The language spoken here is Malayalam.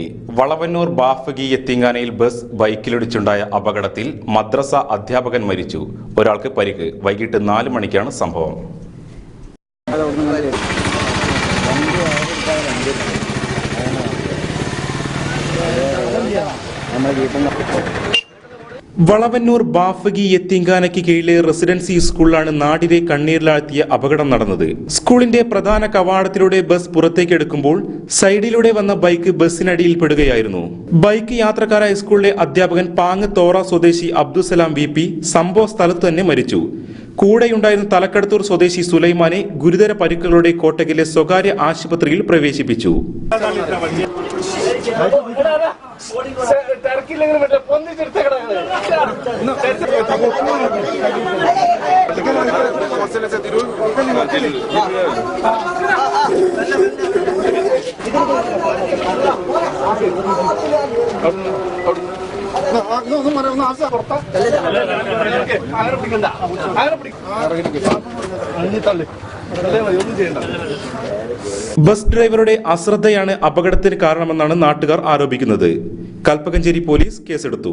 വാർത്തകളിലേക്ക് വളവന്നൂർ ബാഫഗി എത്തിങ്ങാനയിൽ ബസ് ബൈക്കിലിടിച്ചുണ്ടായ അപകടത്തിൽ മദ്രസ അധ്യാപകൻ മരിച്ചു. ഒരാൾക്ക് പരിക്ക്. വൈകിട്ട് നാല് മണിക്കാണ് സംഭവം. വളവന്നൂർ ബാഫഗി എത്തിങ്കാനയ്ക്ക് കീഴിലെ റെസിഡൻസി സ്കൂളിലാണ് നാടിനെ കണ്ണീരിലാഴ്ത്തിയ അപകടം നടന്നത്. സ്കൂളിന്റെ പ്രധാന കവാടത്തിലൂടെ ബസ് പുറത്തേക്ക് എടുക്കുമ്പോൾ സൈഡിലൂടെ വന്ന ബൈക്ക് ബസ്സിനടിയിൽ പെടുകയായിരുന്നു. ബൈക്ക് യാത്രക്കാരായ സ്കൂളിലെ അധ്യാപകൻ പാങ് തോറ സ്വദേശി അബ്ദുസലാം വി പി സംഭവ സ്ഥലത്ത് തന്നെ മരിച്ചു. കൂടെയുണ്ടായിരുന്ന തലക്കടത്തൂർ സ്വദേശി സുലൈമാനെ ഗുരുതര പരിക്കുകളോടെ കോട്ടകിലെ സ്വകാര്യ ആശുപത്രിയിൽ പ്രവേശിപ്പിച്ചു. തിരക്കില്ലെങ്കിൽ മറ്റേ പൊന്നിച്ചെടുത്ത അങ്ങനെ പിടിക്കണ്ട അങ്ങനെ പിടിക്കും തള്ളി ബസ് ഡ്രൈവറുടെ അശ്രദ്ധയാണ് അപകടത്തിന് കാരണമെന്നാണ് നാട്ടുകാർ ആരോപിക്കുന്നത്. കൽപ്പകഞ്ചേരി പോലീസ് കേസെടുത്തു.